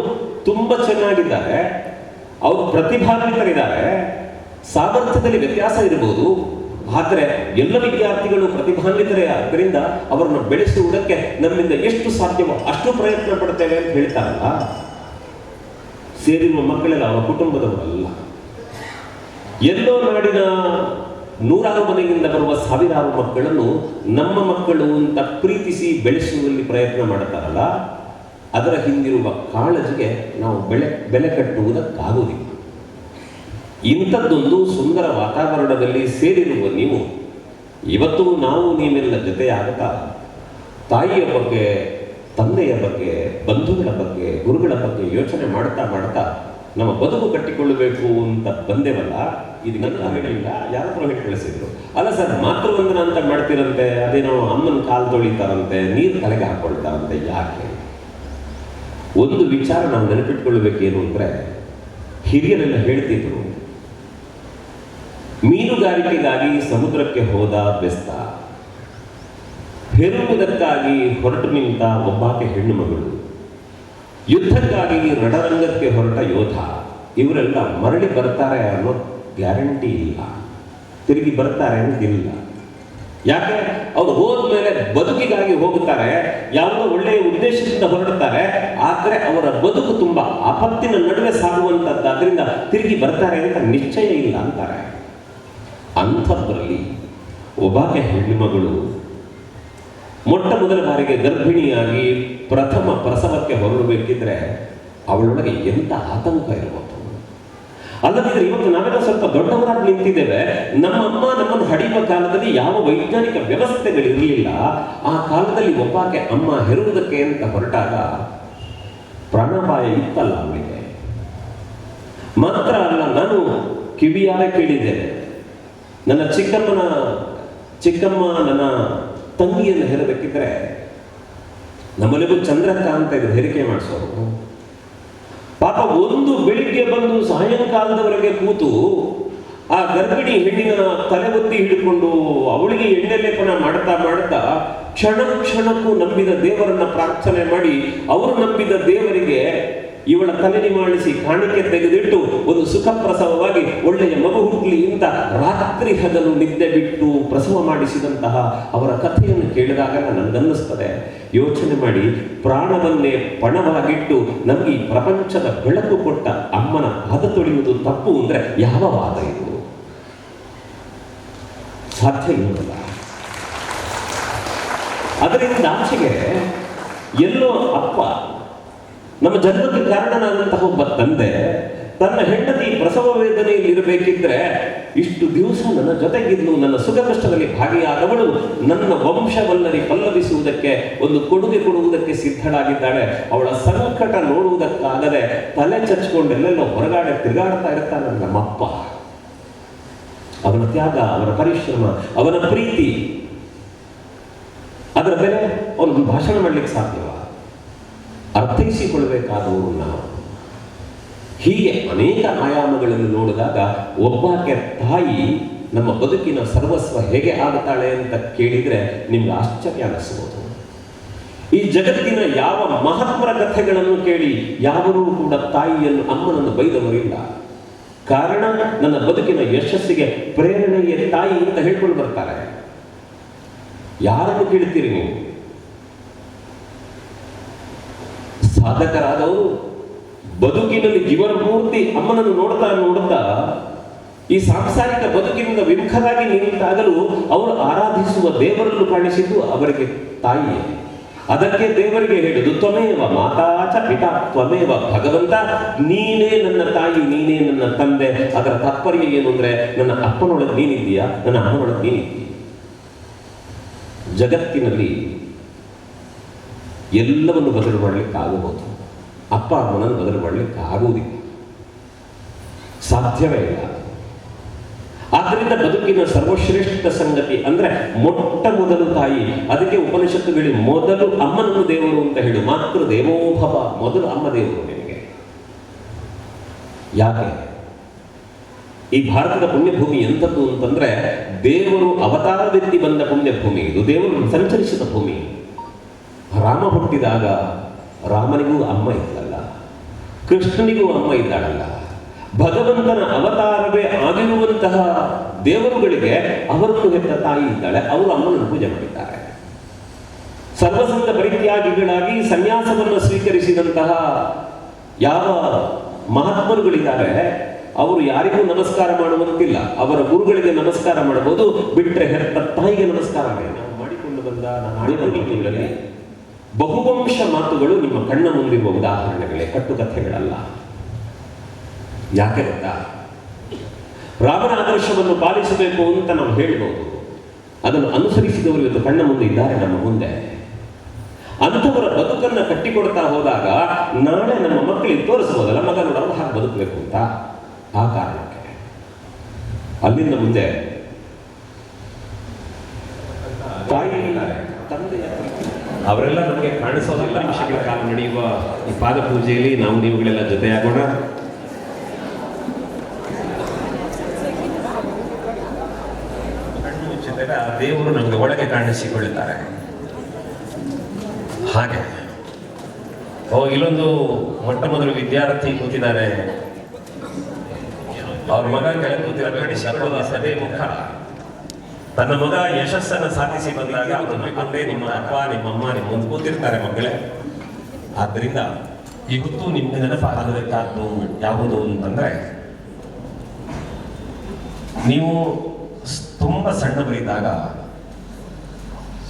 ತುಂಬಾ ಚೆನ್ನಾಗಿದ್ದಾರೆ. ಅವರು ಪ್ರತಿಭಾನ್ವಿತರಿದ್ದಾರೆ. ಸಾಮರ್ಥ್ಯದಲ್ಲಿ ವ್ಯತ್ಯಾಸ ಇರಬಹುದು ಆದರೆ ಎಲ್ಲ ವಿದ್ಯಾರ್ಥಿಗಳು ಪ್ರತಿಭಾನ್ವಿತರೇ ಆದ್ದರಿಂದ ಅವರನ್ನು ಬೆಳೆಸುವುದಕ್ಕೆ ನಮ್ಮಿಂದ ಎಷ್ಟು ಸಾಧ್ಯವೋ ಅಷ್ಟು ಪ್ರಯತ್ನ ಪಡ್ತೇವೆ ಅಂತ ಹೇಳ್ತಾರಲ್ಲ? ಸೇರಿರುವ ಮಕ್ಕಳೆಲ್ಲ ಅವರ ಕುಟುಂಬದವರಲ್ಲ. ಎಲ್ಲೋ ನಾಡಿನ ನೂರಾರು ಮನೆಯಿಂದ ಬರುವ ಸಾವಿರಾರು ಮಕ್ಕಳನ್ನು ನಮ್ಮ ಮಕ್ಕಳು ಅಂತ ಪ್ರೀತಿಸಿ ಬೆಳೆಸುವಲ್ಲಿ ಪ್ರಯತ್ನ ಮಾಡ್ತಾರಲ್ಲ, ಅದರ ಹಿಂದಿರುವ ಕಾಳಜಿಗೆ ನಾವು ಬೆಳೆ, ಬೆಲೆ ಕಟ್ಟುವುದಕ್ಕಾಗುವುದಿಲ್ಲ ಇಂಥದ್ದೊಂದು ಸುಂದರ ವಾತಾವರಣದಲ್ಲಿ ಸೇರಿರುವ ನೀವು, ಇವತ್ತು ನಾವು ನೀವೆಲ್ಲ ಜೊತೆಯಾಗುತ್ತಾ? ತಾಯಿಯ ಬಗ್ಗೆ, ತಂದೆಯ ಬಗ್ಗೆ, ಬಂಧುಗಳ ಬಗ್ಗೆ, ಗುರುಗಳ ಬಗ್ಗೆ ಯೋಚನೆ ಮಾಡ್ತಾ ಮಾಡ್ತಾ ನಮ್ಮ ಬದುಕು ಕಟ್ಟಿಕೊಳ್ಳಬೇಕು ಅಂತ ಬಂದೇವಲ್ಲ? ಇದು ನನ್ನ ಹೇಳಿಲ್ಲ ಯಾರತ್ರ ಹೇಳಿ ಕಳಿಸಿದ್ರು? ಅಲ್ಲ ಸರ್, ಮಾತೃವಂದನ ಅಂತ ಮಾಡ್ತಿರಂತೆ, ಅದೇನೋ ಅಮ್ಮನ ಕಾಲು ತೊಳಿತಾರಂತೆ, ನೀರು ತಲೆಗೆ ಹಾಕೊಳ್ತಾರಂತೆ, ಯಾಕೆ? ಒಂದು ವಿಚಾರ ನಾವು ನೆನಪಿಟ್ಕೊಳ್ಬೇಕೇನು ಅಂದರೆ, ಹಿರಿಯರೆಲ್ಲ ಹೇಳ್ತಿದ್ರು ಮೀನುಗಾರಿಕೆಗಾಗಿ ಸಮುದ್ರಕ್ಕೆ ಹೋದ ಬೆಸ್ತ. ಹೆರುವುದಕ್ಕಾಗಿ ಹೊರಟು ನಿಂತ ಒಬ್ಬಾಕೆ ಹೆಣ್ಣು ಮಗಳು. ಯುದ್ಧಕ್ಕಾಗಿ ರಣರಂಗಕ್ಕೆ ಹೊರಟ ಯೋಧ. ಇವರೆಲ್ಲ ಮರಳಿ ಬರ್ತಾರೆ ಅನ್ನೋ ಗ್ಯಾರಂಟಿ ಇಲ್ಲ. ತಿರುಗಿ ಬರ್ತಾರೆ ಅನ್ನೋದಿಲ್ಲ ಯಾಕೆ? ಅವ್ರು ಹೋದ್ಮೇಲೆ ಬದುಕಿಗಾಗಿ ಹೋಗುತ್ತಾರೆ, ಯಾವುದೋ ಒಳ್ಳೆಯ ಉದ್ದೇಶದಿಂದ ಹೊರಡುತ್ತಾರೆ, ಆದರೆ ಅವರ ಬದುಕು ತುಂಬಾ ಆಪತ್ತಿನ ನಡುವೆ ಸಾಗುವಂಥದ್ದು ಅದರಿಂದ ತಿರುಗಿ ಬರ್ತಾರೆ ಅಂತ ನಿಶ್ಚಯ ಇಲ್ಲ ಅಂತಾರೆ. ಅಂಥದ್ರಲ್ಲಿ ಒಬ್ಬಾಕೆ ಹೆಣ್ಣು ಮಗಳು ಮೊಟ್ಟ ಮೊದಲ ಬಾರಿಗೆ ಗರ್ಭಿಣಿಯಾಗಿ ಪ್ರಥಮ ಪ್ರಸವಕ್ಕೆ ಹೊರಡಬೇಕಿದ್ರೆ ಅವಳೊಳಗೆ ಎಂಥ ಆತಂಕ ಇರಬಹುದು ಅಲ್ಲದಿದ್ರೆ ಇವತ್ತು ನಾವೆಲ್ಲ ಸ್ವಲ್ಪ ದೊಡ್ಡವರಾಗಿ ನಿಂತಿದ್ದೇವೆ. ನಮ್ಮ ಅಮ್ಮ ನಮ್ಮನ್ನು ಹಡಿಯುವ ಕಾಲದಲ್ಲಿ ಯಾವ ವೈಜ್ಞಾನಿಕ ವ್ಯವಸ್ಥೆಗಳಿರಲಿಲ್ಲ. ಆ ಕಾಲದಲ್ಲಿ ಒಬ್ಬಾಕೆ ಅಮ್ಮ ಹೆರುವುದಕ್ಕೆ ಅಂತ ಹೊರಟಾಗ ಪ್ರಾಣಾಪಾಯ ಇತ್ತಲ್ಲ ಅವಳಿಗೆ. ಮಾತ್ರ ಅಲ್ಲ, ನಾನು ಕಿವಿಯಾರೆ ಕೇಳಿದ್ದೇನೆ. ನನ್ನ ಚಿಕ್ಕಮ್ಮನ ಚಿಕ್ಕಮ್ಮ ನನ್ನ ತಂಗಿಯನ್ನು ಹೆರಬೇಕಿದ್ರೆ ನಮ್ಮಲ್ಲಿಗೂ ಚಂದ್ರಕ್ಕ ಅಂತ ಇದ್ರು ಹೆರಿಕೆ ಮಾಡಿಸೋರು. ಪಾಪ ಒಂದು ಬೆಳಿಗ್ಗೆ ಬಂದು ಸಾಯಂಕಾಲದವರೆಗೆ ಕೂತು ಆ ಗರ್ಭಿಣಿ ಹೆಣ್ಣಿನ ತಲೆ ಒತ್ತಿ ಹಿಡ್ಕೊಂಡು ಅವಳಿಗೆ ಎಣ್ಣೆ ಲೇಪನ ಮಾಡ್ತಾ ಮಾಡ್ತಾ ಕ್ಷಣ ಕ್ಷಣಕ್ಕೂ ನಂಬಿದ ದೇವರನ್ನ ಪ್ರಾರ್ಥನೆ ಮಾಡಿ ಅವರು ನಂಬಿದ ದೇವರಿಗೆ ಇವಳ ತಲೆ ಮಾಡಿಸಿ ಕಾಣಿಕೆ ತೆಗೆದಿಟ್ಟು ಒಂದು ಸುಖ ಪ್ರಸವವಾಗಿ ಒಳ್ಳೆಯ ಮಗು ಹುಟ್ಟಲಿ ಅಂತ ರಾತ್ರಿ ಹಗಲು ನಿದ್ದೆ ಬಿಟ್ಟು ಪ್ರಸವ ಮಾಡಿಸಿದಂತಹ ಅವರ ಕಥೆಯನ್ನು ಕೇಳಿದಾಗ ನನಗನ್ನಿಸ್ತದೆ ಯೋಚನೆ ಮಾಡಿ ಪ್ರಾಣವನ್ನೇ ಪಣವಾಗಿಟ್ಟು ನಮಗೆ ಪ್ರಪಂಚದ ಬೆಳಕು ಕೊಟ್ಟ ಅಮ್ಮನ ಪಾದ ತೊಳೆಯುವುದು ತಪ್ಪು ಅಂದರೆ ಯಾವ ವಾದ ಇದು? ಸಾಧ್ಯ ಇರುವುದಿಲ್ಲ. ಅದರಿಂದ ಆಚೆಗೆ ಎಲ್ಲೋ ಅಪ್ಪ ನಮ್ಮ ಜನ್ಮಕ್ಕೆ ಕಾರಣನಾದಂತಹ ಒಬ್ಬ ತಂದೆ ತನ್ನ ಹೆಂಡತಿ ಪ್ರಸವ ವೇದನೆಯಲ್ಲಿ ಇರಬೇಕಿದ್ರೆ ಇಷ್ಟು ದಿವಸ ನನ್ನ ಜೊತೆಗಿದ್ದು ನನ್ನ ಸುಖ ಕಷ್ಟದಲ್ಲಿ ಭಾಗಿಯಾದವಳು ನನ್ನ ವಂಶವಲ್ಲರಿ ಪಲ್ಲವಿಸುವುದಕ್ಕೆ, ಒಂದು ಕೊಡುಗೆ ಕೊಡುವುದಕ್ಕೆ ಸಿದ್ಧಳಾಗಿದ್ದಾಳೆ. ಅವಳ ಸಂಕಟ ನೋಡುವುದಕ್ಕಾಗದೆ ತಲೆ ಚಚ್ಕೊಂಡು ಎಲ್ಲೆಲ್ಲೋ ಹೊರಗಾಡೆ ತಿರುಗಾಡ್ತಾ ಇರ್ತಾನೆ ನಮ್ಮಪ್ಪ ಅವನ ತ್ಯಾಗ, ಅವನ ಪರಿಶ್ರಮ, ಅವನ ಪ್ರೀತಿ, ಅದರ ಬೆಲೆ ಅವನು ಭಾಷಣ ಮಾಡ್ಲಿಕ್ಕೆ ಸಾಧ್ಯವ? ಅರ್ಥೈಸಿಕೊಳ್ಬೇಕಾದವರು ನಾವು ಹೀಗೆ ಅನೇಕ ಆಯಾಮಗಳನ್ನು ನೋಡಿದಾಗ ಒಬ್ಬಾಕೆ ತಾಯಿ ನಮ್ಮ ಬದುಕಿನ ಸರ್ವಸ್ವ ಹೇಗೆ ಆಗುತ್ತಾಳೆ ಅಂತ ಕೇಳಿದ್ರೆ ನಿಮ್ಗೆ ಆಶ್ಚರ್ಯ ಅನಿಸಬಹುದು ಈ ಜಗತ್ತಿನ ಯಾವ ಮಹತ್ವರ ಕಥೆಗಳನ್ನು ಕೇಳಿ ಯಾವರೂ ಕೂಡ ತಾಯಿಯನ್ನು ಅಮ್ಮನನ್ನು ಬೈದವರಿಲ್ಲ ಕಾರಣ ನನ್ನ ಬದುಕಿನ ಯಶಸ್ಸಿಗೆ ಪ್ರೇರಣೆಯ ತಾಯಿ ಅಂತ ಹೇಳ್ಕೊಂಡು ಬರ್ತಾರೆ. ಯಾರನ್ನು ಕೇಳ್ತೀರಿ ನೀವು? ಸಾಧಕರಾದವರು ಬದುಕಿನಲ್ಲಿ ಜೀವನ ಪೂರ್ತಿ ಅಮ್ಮನನ್ನು ನೋಡ್ತಾ ನೋಡ್ತಾ ಈ ಸಾಂಸಾರಿಕ ಬದುಕಿನಿಂದ ವಿಮುಖರಾಗಿ ನಿಂತಾಗಲೂ ಅವರು ಆರಾಧಿಸುವ ದೇವರನ್ನು ಕಾಣಿಸಿದ್ದು ಅವರಿಗೆ ತಾಯಿಯೇ. ಅದಕ್ಕೆ ದೇವರಿಗೆ ಹೇಳುದು, ತ್ವಮೇವ ಮಾತಾಚ ಪಿತಾ, ತ್ವಮೇವ ಭಗವಂತ, ನೀನೇ ನನ್ನ ತಾಯಿ, ನೀನೇ ನನ್ನ ತಂದೆ. ಅದರ ತಾತ್ಪರ್ಯ ಏನು ಅಂದ್ರೆ, ನನ್ನ ಅಪ್ಪನೊಳಗೆ ನೀನಿದ್ದೀಯಾ? ನನ್ನ ಅಮ್ಮನೊಳಗೆ ನೀನಿದ್ದೀಯ? ಜಗತ್ತಿನಲ್ಲಿ ಎಲ್ಲವನ್ನು ಬದಲು ಮಾಡಲಿಕ್ಕೆ ಆಗಬಹುದು ಅಪ್ಪ, ಅಮ್ಮನನ್ನು ಬದಲು ಮಾಡಲಿಕ್ಕೆ ಆಗುವುದಿಲ್ಲ ಸಾಧ್ಯವೇ ಇಲ್ಲ. ಆದ್ದರಿಂದ ಬದುಕಿನ ಸರ್ವಶ್ರೇಷ್ಠ ಸಂಗತಿ ಅಂದ್ರೆ ಮೊಟ್ಟ ಮೊದಲು ತಾಯಿ, ಅದಕ್ಕೆ ಉಪನಿಷತ್ತುಗಳಿಗೆ ಮೊದಲು ಅಮ್ಮನನ್ನು ದೇವರು ಅಂತ ಹೇಳು. ಮಾತೃ ದೇವೋಭವ ಮೊದಲು ಅಮ್ಮ ದೇವರು ನಿನಗೆ. ಯಾಕೆ? ಈ ಭಾರತದ ಪುಣ್ಯಭೂಮಿ ಎಂಥದ್ದು ಅಂತಂದ್ರೆ ದೇವರು ಅವತಾರವೆತ್ತಿ ಬಂದ ಪುಣ್ಯಭೂಮಿ ಇದು. ದೇವರು ಸಂಚರಿಸಿದ ಭೂಮಿ. ರಾಮ ಹುಟ್ಟಿದಾಗ ರಾಮನಿಗೂ ಅಮ್ಮ ಇದ್ದಲ್ಲ ಕೃಷ್ಣನಿಗೂ ಅಮ್ಮ ಇದ್ದಾಳಲ್ಲ. ಭಗವಂತನ ಅವತಾರವೇ ಆಗಿರುವಂತಹ ದೇವರುಗಳಿಗೆ ಅವರನ್ನು ಹೆತ್ತ ತಾಯಿ ಇದ್ದಾಳೆ ಅವರು ಅಮ್ಮನನ್ನು ಪೂಜೆ ಮಾಡಿದ್ದಾರೆ. ಸರ್ವಸಂತ ಪರಿತ್ಯಾಗಿಗಳಾಗಿ ಸನ್ಯಾಸವನ್ನು ಸ್ವೀಕರಿಸಿದಂತಹ ಯಾವ ಮಹಾತ್ಮರುಗಳಿದ್ದಾರೆ ಅವರು ಯಾರಿಗೂ ನಮಸ್ಕಾರ ಮಾಡುವಂತಿಲ್ಲ. ಅವರ ಗುರುಗಳಿಗೆ ನಮಸ್ಕಾರ ಮಾಡಬಹುದು ಬಿಟ್ಟರೆ ಹೆತ್ತ ತಾಯಿಗೆ ನಮಸ್ಕಾರ ಮಾಡಿ ನಾವು ಮಾಡಿಕೊಂಡು ಬಂದ ನಾಡಿನಲ್ಲಿ ಬಹುವಂಶ ಮಾತುಗಳು ನಿಮ್ಮ ಕಣ್ಣ ಮುಂದಿರುವ ಉದಾಹರಣೆಗಳೇ, ಕಟ್ಟುಕಥೆಗಳಲ್ಲ. ಯಾಕೆ ಗೊತ್ತಾ? ರಾಮನ ಆದರ್ಶವನ್ನು ಪಾಲಿಸಬೇಕು ಅಂತ ನಾವು ಹೇಳ್ಬೋದು ಅದನ್ನು ಅನುಸರಿಸಿದವರು ಇವತ್ತು ಕಣ್ಣ ಮುಂದೆ ಇದ್ದಾರೆ ನಮ್ಮ ಮುಂದೆ. ಅಂಥವರ ಬದುಕನ್ನು ಕಟ್ಟಿಕೊಡ್ತಾ ಹೋದಾಗ ನಾಳೆ ನಮ್ಮ ಮಕ್ಕಳಿಗೆ ತೋರಿಸಬಹುದಲ್ಲ, ಮಗ ಅರ್ಧ ಬದುಕಬೇಕು ಅಂತ. ಆ ಕಾರಣಕ್ಕೆ. ಅಲ್ಲಿಂದ ಮುಂದೆ. ತಾಯಿ ಅವರೆಲ್ಲ ನಮಗೆ ಕಾಣಿಸೋದಿಲ್ಲ. ನಿಮಿಷಗಳ ಕಾಲ ನಡೆಯುವ ಈ ಪಾದ ಪೂಜೆಯಲ್ಲಿ ನಾವು ನೀವುಗಳೆಲ್ಲ ಜೊತೆಯಾಗೋಣ. ದೇವರು ನಮಗೆ ಒಳಗೆ ಕಾಣಿಸಿಕೊಳ್ಳುತ್ತಾರೆ. ಹಾಗೆ. ಓ, ಇಲ್ಲೊಂದು ಮೊಟ್ಟ ಮೊದಲು ವಿದ್ಯಾರ್ಥಿ ಕೂತಿದ್ದಾರೆ. ಅವ್ರ ಮಗ ಕೆಳಗೆ ಕಾಣಿಸಿಕೊಳ್ಳುವ ಸದೇ ಮುಖ. ತನ್ನ ಮಗ ಯಶಸ್ಸನ್ನು ಸಾಧಿಸಿ ಬಂದಾಗ ಅವನ ತಂದೆ ನಿಮ್ಮ ಅಪ್ಪ ನಿಮ್ಮಮ್ಮ ನಿಮ್ಮ ಮುಂದೆ ಕೂತಿರ್ತಾರೆ ಮಗಳೇ ಆದ್ದರಿಂದ ಇವತ್ತು ನಿಮ್ಗೆ ನೆನಪಾಗಬೇಕಾದ್ದು ಯಾವುದು ಅಂತಂದ್ರೆ ನೀವು ತುಂಬಾ ಸಣ್ಣವರಿದ್ದಾಗ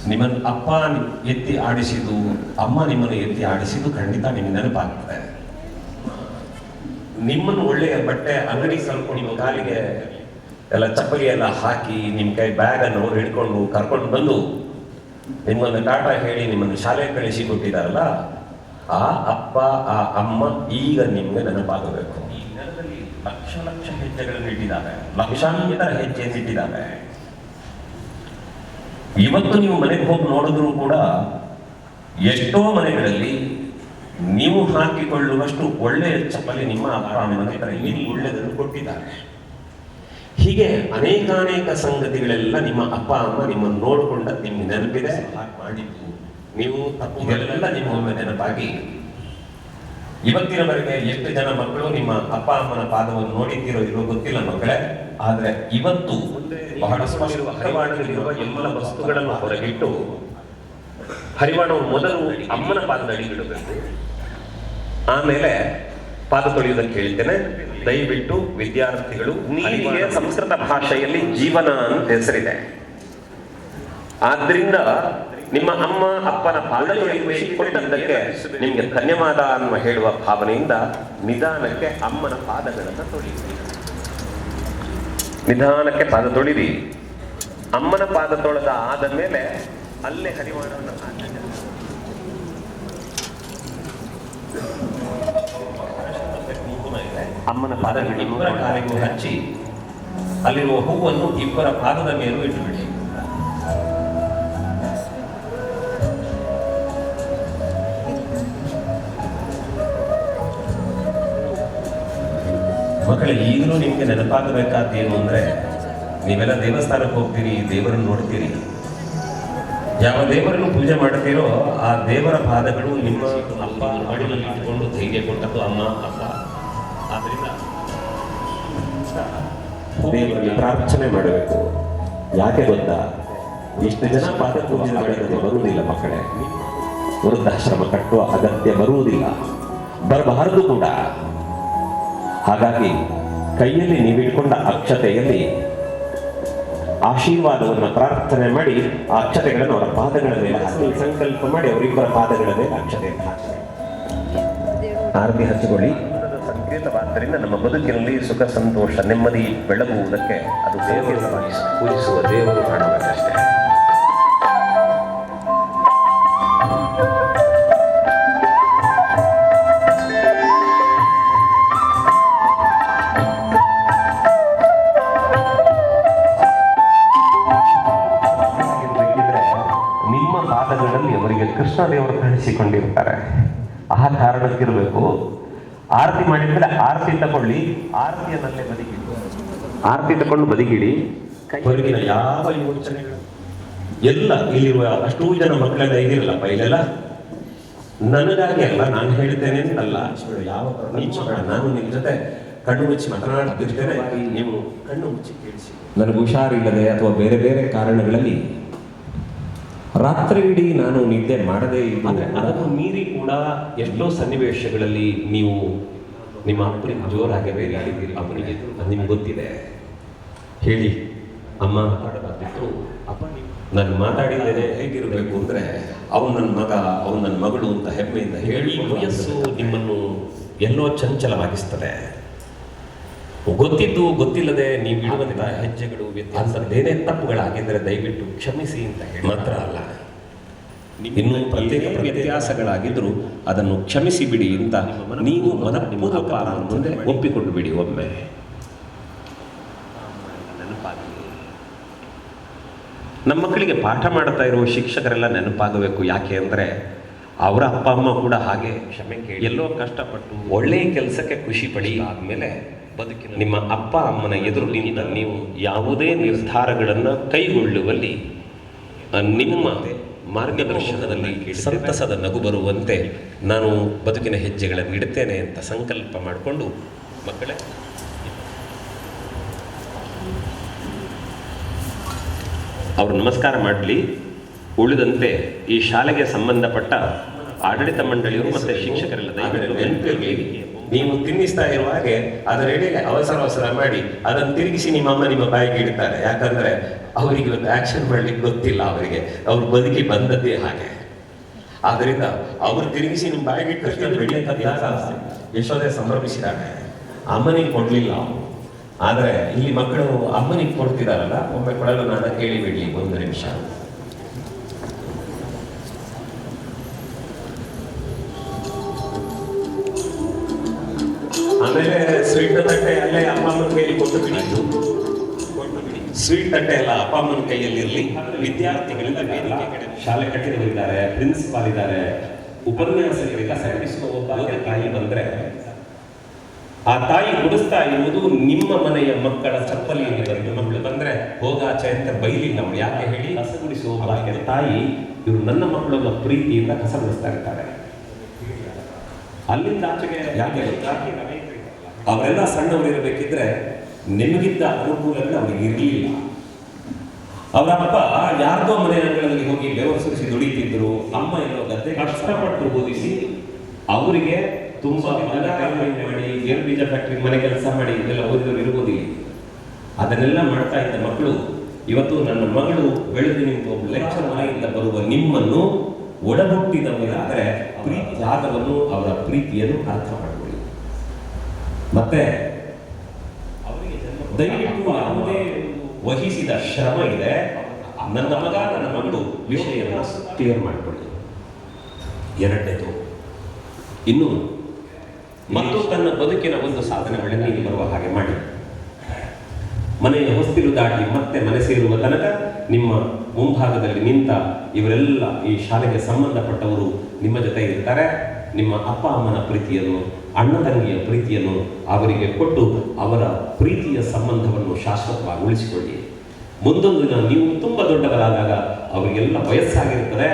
ನಿಮ್ಮನ್ನು ಅಪ್ಪ ಎತ್ತಿ ಆಡಿಸಿದ್ದು ಅಮ್ಮ ನಿಮ್ಮನ್ನು ಎತ್ತಿ ಆಡಿಸಿದ್ದು ಖಂಡಿತ ನಿಮ್ಗೆ ನೆನಪಾಗ್ತದೆ. ನಿಮ್ಮನ್ನು ಒಳ್ಳೆಯ ಬಟ್ಟೆ ಅಂಗಡಿ ಸ್ವಲ್ಪ ನಿಮ್ಮ ಕಾಲಿಗೆ ಎಲ್ಲ ಚಪ್ಪಲಿ ಎಲ್ಲ ಹಾಕಿ ನಿಮ್ಮ ಕೈ ಬ್ಯಾಗನ್ನು ಅವ್ರು ಹಿಡ್ಕೊಂಡು ಕರ್ಕೊಂಡು ಬಂದು ನಿಮ್ಮನ್ನು ಟಾಟಾ ಹೇಳಿ ನಿಮ್ಮನ್ನು ಶಾಲೆಗೆ ಕಳಿಸಿ ಕೊಟ್ಟಿದ್ದಾರಲ್ಲ ಆ ಅಪ್ಪ ಆ ಅಮ್ಮ ಈಗ ನಿಮಗೆ ನೆನಪಾಗಬೇಕು. ಈ ನೆಲದಲ್ಲಿ ಲಕ್ಷ ಲಕ್ಷ ಹೆಜ್ಜೆಗಳನ್ನು ಇಟ್ಟಿದ್ದಾರೆ. ಲಕ್ಷಾಂತರ ಹೆಜ್ಜೆಯನ್ನು ಇಟ್ಟಿದ್ದಾರೆ. ಇವತ್ತು ನೀವು ಮನೆಗೆ ಹೋಗಿ ನೋಡಿದ್ರು ಕೂಡ ಎಷ್ಟೋ ಮನೆಗಳಲ್ಲಿ ನೀವು ಹಾಕಿಕೊಳ್ಳುವಷ್ಟು ಒಳ್ಳೆಯ ಚಪ್ಪಲಿ ನಿಮ್ಮ ಅಪ್ಪ ಅಮ್ಮನ ಹತ್ರ ಇಲ್ಲಿ ಒಳ್ಳೆಯದನ್ನು ಕೊಟ್ಟಿದ್ದಾರೆ. ಹೀಗೆ ಅನೇಕಾನೇಕ ಸಂಗತಿಗಳೆಲ್ಲ ನಿಮ್ಮ ಅಪ್ಪ ಅಮ್ಮ ನಿಮ್ಮನ್ನು ನೋಡಿಕೊಂಡ ನಿಮ್ಮ ನೆನಪಿದೆ. ಮಾಡಿದ್ದು. ನೀವು ತಪ್ಪುಗಳೆಲ್ಲ ನಿಮ್ಮ ಒಮ್ಮೆ ನೆನಪಾಗಿ. ಇವತ್ತಿನವರೆಗೆ ಎಷ್ಟು ಜನ ಮಕ್ಕಳು ನಿಮ್ಮ ಅಪ್ಪ ಅಮ್ಮನ ಪಾದವನ್ನು ನೋಡಿದ್ದೀರೋ ಇರೋ ಗೊತ್ತಿಲ್ಲ ಮಕ್ಕಳೇ. ಆದ್ರೆ ಇವತ್ತು ಬಹಳ ಸ್ಪಷ್ಟವಾಗಿರುವ ಎಲ್ಲ ವಸ್ತುಗಳನ್ನು ಹೊರಗಿಟ್ಟು ಹರಿವಾಣವು ಮೊದಲು ಅಮ್ಮನ ಪಾದದಡಿ ಬಿಡಬೇಕು ಆಮೇಲೆ ಪಾದ ತೊಳೆಯುವುದಕ್ಕೆ ಹೇಳ್ತೇನೆ. ದಯವಿಟ್ಟು ವಿದ್ಯಾರ್ಥಿಗಳು ನೀರಿಗೆ ಸಂಸ್ಕೃತ ಭಾಷೆಯಲ್ಲಿ ಜೀವನ ಅಂತ ಹೆಸರಿದೆ. ಆದ್ರಿಂದ ನಿಮ್ಮ ಅಮ್ಮ ಅಪ್ಪನ ಪಾದ ಕೊಟ್ಟದ್ದಕ್ಕೆ ನಿಮ್ಗೆ ಧನ್ಯವಾದ ಅನ್ನುವ ಹೇಳುವ ಭಾವನೆಯಿಂದ ನಿಧಾನಕ್ಕೆ ಅಮ್ಮನ ಪಾದಗಳನ್ನು ತೊಳಿ ನಿಧಾನಕ್ಕೆ ಪಾದ ತೊಳಿರಿ. ಅಮ್ಮನ ಪಾದ ತೊಳೆದ ಆದ ಮೇಲೆ ಅಲ್ಲೇ ಹರಿವಾಣವನ್ನು ಹಾಕಿ ಅಮ್ಮನ ಪಾದಗಳನ್ನು ಕಾಲಿಗೂ ಹಚ್ಚಿ ಅಲ್ಲಿರುವ ಹೂವನ್ನು ಇಬ್ಬರ ಪಾದದ ಮೇಲೂ ಇಟ್ಟುಬಿಡಿ. ಮಕ್ಕಳೇ ಈಗಲೂ ನಿಮಗೆ ನೆನಪಾಗಬೇಕಾದ ಅಂದರೆ ಅಂದ್ರೆ ನೀವೆಲ್ಲ ದೇವಸ್ಥಾನಕ್ಕೆ ಹೋಗ್ತೀರಿ ದೇವರನ್ನು ನೋಡ್ತೀರಿ. ಯಾವ ದೇವರನ್ನು ಪೂಜೆ ಮಾಡ್ತೀರೋ ಆ ದೇವರ ಪಾದಗಳು ನಿಮ್ಮ ಅಪ್ಪ ಮಡಿಲಲ್ಲಿ ಇಟ್ಕೊಂಡು ಧೈರ್ಯ ಕೊಟ್ಟದ್ದು ಅಮ್ಮ ಅಪ್ಪ ದೇವರಲ್ಲಿ ಪ್ರಾರ್ಥನೆ ಮಾಡಬೇಕು. ಯಾಕೆ ಗೊತ್ತಾ? ಇಷ್ಟು ಜನ ಪಾದ ಪೂಜೆ ಬರುವುದಿಲ್ಲ ಮಕ್ಕಳೇ. ವೃದ್ಧಾಶ್ರಮ ಕಟ್ಟುವ ಅಗತ್ಯ ಬರುವುದಿಲ್ಲ. ಬರಬಾರದು ಕೂಡ. ಹಾಗಾಗಿ ಕೈಯಲ್ಲಿ ನೀವಿಟ್ಕೊಂಡ ಅಕ್ಷತೆಯಲ್ಲಿ ಆಶೀರ್ವಾದವನ್ನು ಪ್ರಾರ್ಥನೆ ಮಾಡಿ ಆ ಅಕ್ಷತೆಗಳನ್ನು ಅವರ ಪಾದಗಳ ಮೇಲೆ ಹಾಕಿ, ಸಂಕಲ್ಪ ಮಾಡಿ ಅವರಿಬ್ಬರ ಪಾದಗಳ ಮೇಲೆ ಅಕ್ಷತೆಯನ್ನು ಹಾಕಿ. ಆರತಿ ಹಚ್ಚಿಕೊಳ್ಳಿ. ಸಂಕೇತವಾದ್ದರಿಂದ ನಮ್ಮ ಬದುಕಿನಲ್ಲಿ ಸುಖ ಸಂತೋಷ ನೆಮ್ಮದಿ ಬೆಳಗುವುದಕ್ಕೆ ಅದು ಸಂಕೇತವಾಗಿ ಪೂಜಿಸುವ ದೇವರು ಕಾಣಬೇಕಷ್ಟೇ ಆರತಿ ತಗೊಳ್ಳಿ ಆರತಿಯನ್ನಲ್ಲೇ ಬದುಕಿಡಿ ಆರತಿ ತಗೊಂಡು ಬದುಕಿಡಿ ಹೊರಗಿನ ಯಾವ ಯೋಚನೆಗಳು? ಎಲ್ಲ ಇಲ್ಲಿರುವ ಅಷ್ಟೂ ಜನ ಮಕ್ಕಳೆಲ್ಲ ಇದಿರಲ್ಲಪ್ಪ ಇಲ್ಲೆಲ್ಲ ನನಗಾಗಿ ಅಲ್ಲ ನಾನು ಹೇಳ್ತೇನೆ ಅಂತಲ್ಲ. ಯಾವ ನೀಚ ಬೇಡ. ನಾನು ನಿಮ್ಮ ಜೊತೆ ಕಣ್ಣು ಮುಚ್ಚಿ ಮಾತನಾಡ್ತಿರ್ತೇನೆ. ನೀವು ಕಣ್ಣು ಮುಚ್ಚಿ ಕೇಳಿಸಿ. ನನಗೆ ಹುಷಾರಿಲ್ಲದೆ ಅಥವಾ ಬೇರೆ ಬೇರೆ ಕಾರಣಗಳಲ್ಲಿ ರಾತ್ರಿ ಇಡೀ ನಾನು ನಿದ್ದೆ ಮಾಡದೇ ಅಂದ್ರೆ ಇದ್ದು ಅದನ್ನು ಮೀರಿ ಕೂಡ ಎಷ್ಟೋ ಸನ್ನಿವೇಶಗಳಲ್ಲಿ ನೀವು ನಿಮ್ಮ ಅಪ್ಪನಿಗೆ ಜೋರಾಗಿ ಬೇರೆಯಾಡಿದ್ದೀರಿ ಅಪ್ಪನಿಗೆ. ನಿಮ್ಗೆ ಗೊತ್ತಿದೆ. ಹೇಳಿ. ಅಮ್ಮ ಮಾತಾಡಬಾರ್ದಿತ್ತು. ಅಪ್ಪ ನಾನು ಮಾತಾಡಿದ್ದೇನೆ ಹೇಗಿರಬೇಕು ಅಂದರೆ ಅವನು ನನ್ನ ಮಗ ಅವನು ನನ್ನ ಮಗಳು ಅಂತ ಹೆಮ್ಮೆಯಿಂದ ಹೇಳಿ ವಯಸ್ಸು ನಿಮ್ಮನ್ನು ಎಲ್ಲೋ ಚಂಚಲವಾಗಿಸ್ತದೆ. ಗೊತ್ತಿದ್ದು ಗೊತ್ತಿಲ್ಲದೆ ನೀವು ಇಡುವಂತಹ ಹೆಜ್ಜೆಗಳು ವ್ಯತ್ಯಾಸದ್ದೇನೇ ತಪ್ಪುಗಳಾಗಿದ್ದರೆ ದಯವಿಟ್ಟು ಕ್ಷಮಿಸಿ ಅಂತ ಹೇಳಿ. ಮಾತ್ರ ಅಲ್ಲ. ಇನ್ನು ಪ್ರತ್ಯೇಕ ವ್ಯತ್ಯಾಸಗಳಾಗಿದ್ದರೂ ಅದನ್ನು ಕ್ಷಮಿಸಿ ಬಿಡಿ ಅಂತ ನೀವು ಮನಪೂರ್ವಕ ಮುಂದೆ ಒಪ್ಪಿಕೊಂಡು ಬಿಡಿ ಒಮ್ಮೆ. ನಮ್ಮ ಮಕ್ಕಳಿಗೆ ಪಾಠ ಮಾಡ್ತಾ ಇರುವ ಶಿಕ್ಷಕರೆಲ್ಲ ನೆನಪಾಗಬೇಕು. ಯಾಕೆ ಅಂದರೆ ಅವರ ಅಪ್ಪ ಅಮ್ಮ ಕೂಡ ಹಾಗೆ ಕ್ಷಮೆ ಕೇಳಿ. ಎಲ್ಲೋ ಕಷ್ಟಪಟ್ಟು ಒಳ್ಳೆಯ ಕೆಲಸಕ್ಕೆ ಖುಷಿ ಪಡಿ ಆದಮೇಲೆ ಬದುಕಿನ ನಿಮ್ಮ ಅಪ್ಪ ಅಮ್ಮನ ಎದುರಿನಿಂದ ನೀವು ಯಾವುದೇ ನಿರ್ಧಾರಗಳನ್ನು ಕೈಗೊಳ್ಳುವಲ್ಲಿ ನಿಮ್ಮ ಮಾರ್ಗದರ್ಶನದಲ್ಲಿ ಸಂತಸದ ನಗು ಬರುವಂತೆ ನಾನು ಬದುಕಿನ ಹೆಜ್ಜೆಗಳನ್ನು ಇಡುತ್ತೇನೆ ಅಂತ ಸಂಕಲ್ಪ ಮಾಡಿಕೊಂಡು ಮಕ್ಕಳೇ. ಅವರು ನಮಸ್ಕಾರ ಮಾಡಲಿ. ಉಳಿದಂತೆ ಈ ಶಾಲೆಗೆ ಸಂಬಂಧಪಟ್ಟ ಆಡಳಿತ ಮಂಡಳಿಯವರು ಮತ್ತು ಶಿಕ್ಷಕರೆಲ್ಲ ದಯವಿಟ್ಟು ನೀವು ತಿನ್ನಿಸ್ತಾ ಇರುವ ಹಾಗೆ ಅದರ ಎಡೆಗೆ ಅವಸರ ಅವಸರ ಮಾಡಿ ಅದನ್ನು ತಿರುಗಿಸಿ ನಿಮ್ಮ ಅಮ್ಮ ನಿಮ್ಮ ಬಾಯಿಗೆ ಇಡ್ತಾರೆ. ಯಾಕಂದ್ರೆ ಅವರಿಗೆ ಒಂದು ಆಕ್ಷನ್ ಮಾಡ್ಲಿಕ್ಕೆ ಗೊತ್ತಿಲ್ಲ ಅವರಿಗೆ. ಅವ್ರು ಬದುಕಿ ಬಂದದ್ದೇ ಹಾಗೆ. ಆದ್ದರಿಂದ ಅವರು ತಿರುಗಿಸಿ ನಿಮ್ಮ ಬಾಯಿಗೆ ಇಟ್ಟಷ್ಟು ಬೆಳೆಯಕ್ಕಂತ ಯಶೋದೆ ಸಂಭ್ರಮಿಸಿದಾಗ ಅಮ್ಮನಿಗೆ ಕೊಡ್ಲಿಲ್ಲ ಆದರೆ ಇಲ್ಲಿ ಮಕ್ಕಳು ಅಮ್ಮನಿಗೆ ಕೊಡ್ತಿದಾರಲ್ಲ ಒಮ್ಮೆ ಕೊಡಲು ನಾನು ಕೇಳಿಬಿಡ್ಲಿ ಒಂದು ನಿಮಿಷ. ಆಮೇಲೆ ಸ್ವೀಟ್ ತಟ್ಟೆ ಅಲ್ಲೇ ಅಮ್ಮ ಅಮ್ಮನ ಕೈಯಲ್ಲಿ ಕೊಟ್ಟು ಬಿಡಿದ್ದು ಸ್ವೀಟ್ ತಟ್ಟೆ ಎಲ್ಲ ಅಪ್ಪ ಅಮ್ಮನ ಕೈಯಲ್ಲಿ ಇರಲಿ ವಿದ್ಯಾರ್ಥಿಗಳಿಂದ ವೇದಿಕೆ ಕಡೆ. ಶಾಲೆ ಕಟ್ಟಿದವರಿದ್ದಾರೆ ಪ್ರಿನ್ಸಿಪಾಲ್ ಇದ್ದಾರೆ. ಉಪನ್ಯಾಸಕರಿಂದ ಸಂಘಟಿಸುವ ಒಬ್ಬ ತಾಯಿ ಬಂದ್ರೆ ಆ ತಾಯಿ ಗುಡಿಸ್ತಾ ಇರುವುದು ನಿಮ್ಮ ಮನೆಯ ಮಕ್ಕಳ ಚಪ್ಪಲಿಯಲ್ಲಿ ಬಂದು ಮಕ್ಕಳು ಬಂದ್ರೆ ಹೋಗಾಚೆ ಅಂತ ಬೈಲಿ ನಾವು ಯಾಕೆ ಹೇಳಿ? ಕಸ ಗುಡಿಸುವ ಒಬ್ಬ ತಾಯಿ ಇವರು ನನ್ನ ಮಕ್ಕಳೊಬ್ಬ ಪ್ರೀತಿಯಿಂದ ಕಸ ಗುಡಿಸ್ತಾ ಇರ್ತಾರೆ. ಅಲ್ಲಿಂದ ಆಚೆಗೆ ಯಾಕೆ ಗೊತ್ತಾ? ಅವರೆಲ್ಲ ಸಣ್ಣವರಿರಬೇಕಿದ್ರೆ ನಿಮಗಿದ್ದ ಅನುಕೂಲಗಳು ಅವರಿಗೆ ಇರಲಿಲ್ಲ. ಅವರ ಅಪ್ಪ ಯಾರ್ದೋ ಮನೆ ಅಂಗಳಲ್ಲಿ ಹೋಗಿ ಬೆವರು ಸುರಿಸಿ ದುಡಿತಿದ್ರು ಅಮ್ಮ ಇರೋ ಗದ್ದೆ ಕಷ್ಟಪಟ್ಟು ಓದಿಸಿ ಅವರಿಗೆ ತುಂಬಾ ಮಾಡಿ ಗೇರು ಬೀಜ ಫ್ಯಾಕ್ಟ್ರಿ ಮನೆ ಕೆಲಸ ಮಾಡಿ ಇದೆಲ್ಲ ಓದಿದವರು ಇರ್ಬೋದಿಲ್ಲ. ಅದನ್ನೆಲ್ಲ ಮಾಡ್ತಾ ಇದ್ದ ಮಕ್ಕಳು ಇವತ್ತು ನನ್ನ ಮಗಳು ಬೆಳೆದು ನಿಂತು ಒಬ್ಬ ಲೆಕ್ಚರ್ ಮನೆಯಿಂದ ಬರುವ ನಿಮ್ಮನ್ನು ಒಡಹುಟ್ಟಿದವರಾದರೆ ಪ್ರೀತಿ ಜಾಗವನ್ನು ಅವರ ಪ್ರೀತಿಯನ್ನು ಅರ್ಥ ಮಾಡಿಕೊಳ್ಳಿ. ಮತ್ತೆ ದಯವಿಟ್ಟು ಯಾವುದೇ ವಹಿಸಿದ ಶ್ರಮ ಇದೆ. ನನ್ನ ಮಗ, ನನ್ನ ಮಗಳು ವಿಷಯವನ್ನು ಕ್ಲಿಯರ್ ಮಾಡಿಕೊಳ್ಳಿ. ಎರಡನೇದು, ಇನ್ನು ಮತ್ತು ತನ್ನ ಬದುಕಿನ ಒಂದು ಸಾಧನೆಗಳನ್ನು ಇಲ್ಲಿ ಬರುವ ಹಾಗೆ ಮಾಡಿ. ಮನೆಯ ಹೊಸ್ತಿಲು ದಾಟಿ ಮತ್ತೆ ಮನೆ ಸೇರುವ ತನಕ ನಿಮ್ಮ ಮುಂಭಾಗದಲ್ಲಿ ನಿಂತ ಇವರೆಲ್ಲ ಈ ಶಾಲೆಗೆ ಸಂಬಂಧಪಟ್ಟವರು ನಿಮ್ಮ ಜೊತೆ ಇರ್ತಾರೆ. ನಿಮ್ಮ ಅಪ್ಪ ಅಮ್ಮನ ಪ್ರೀತಿಯನ್ನು ಅಣ್ಣ ತಂಗಿಯ ಪ್ರೀತಿಯನ್ನು ಅವರಿಗೆ ಕೊಟ್ಟು ಅವರ ಪ್ರೀತಿಯ ಸಂಬಂಧವನ್ನು ಶಾಶ್ವತವಾಗಿ ಉಳಿಸಿಕೊಳ್ಳಿ ಮುಂದೊಂದು ದಿನ ನೀವು ತುಂಬ ದೊಡ್ಡವರಾದಾಗ ಅವರಿಗೆಲ್ಲ ವಯಸ್ಸಾಗಿರ್ತದೆ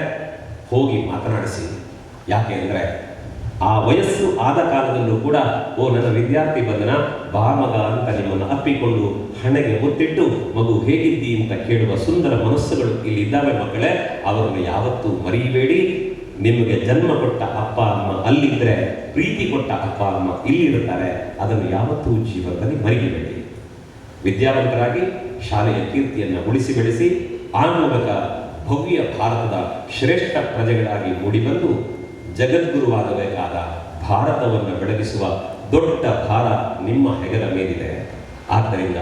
ಹೋಗಿ ಮಾತನಾಡಿಸಿ. ಯಾಕೆ ಅಂದರೆ ಆ ವಯಸ್ಸು ಆದ ಕಾಲದಲ್ಲೂ ಕೂಡ, ಓ ನನ್ನ ವಿದ್ಯಾರ್ಥಿ ಬಂದನ ಬಾ ಮಗ ಅಂತ ನಿಮ್ಮನ್ನು ಅಪ್ಪಿಕೊಂಡು ಹಣೆಗೆ ಮುತ್ತಿಟ್ಟು, ಮಗು ಹೇಗಿದ್ದಿ ಅಂತ ಕೇಳುವ ಸುಂದರ ಮನಸ್ಸುಗಳು ಇಲ್ಲಿ ಇದ್ದಾವೆ ಮಕ್ಕಳೇ, ಅವರನ್ನು ಯಾವತ್ತೂ ಮರೆಯಬೇಡಿ ನಿಮಗೆ ಜನ್ಮ ಕೊಟ್ಟ ಅಪ್ಪ, ಅಮ್ಮ, ಅಲ್ಲಿದ್ದರೆ, ಪ್ರೀತಿ ಕೊಟ್ಟ ಅಪ್ಪ, ಅಮ್ಮ ಇಲ್ಲಿರುತ್ತಾರೆ ಅದನ್ನು ಯಾವತ್ತೂ ಜೀವನದಲ್ಲಿ ಮರೆಯಬೇಡಿ. ವಿದ್ಯಾವಂತರಾಗಿ ಶಾಲೆಯ ಕೀರ್ತಿಯನ್ನು ಉಳಿಸಿ ಬೆಳೆಸಿ ಆ ಮೂಲಕ ಭವ್ಯ ಭಾರತದ ಶ್ರೇಷ್ಠ ಪ್ರಜೆಗಳಾಗಿ ಮೂಡಿಬಂದು ಜಗದ್ಗುರುವಾಗಬೇಕಾದ ಭಾರತವನ್ನು ಬೆಳಗಿಸುವ ದೊಡ್ಡ ಭಾರ ನಿಮ್ಮ ಹೆಗಲ ಮೇಲಿದೆ. ಆದ್ದರಿಂದ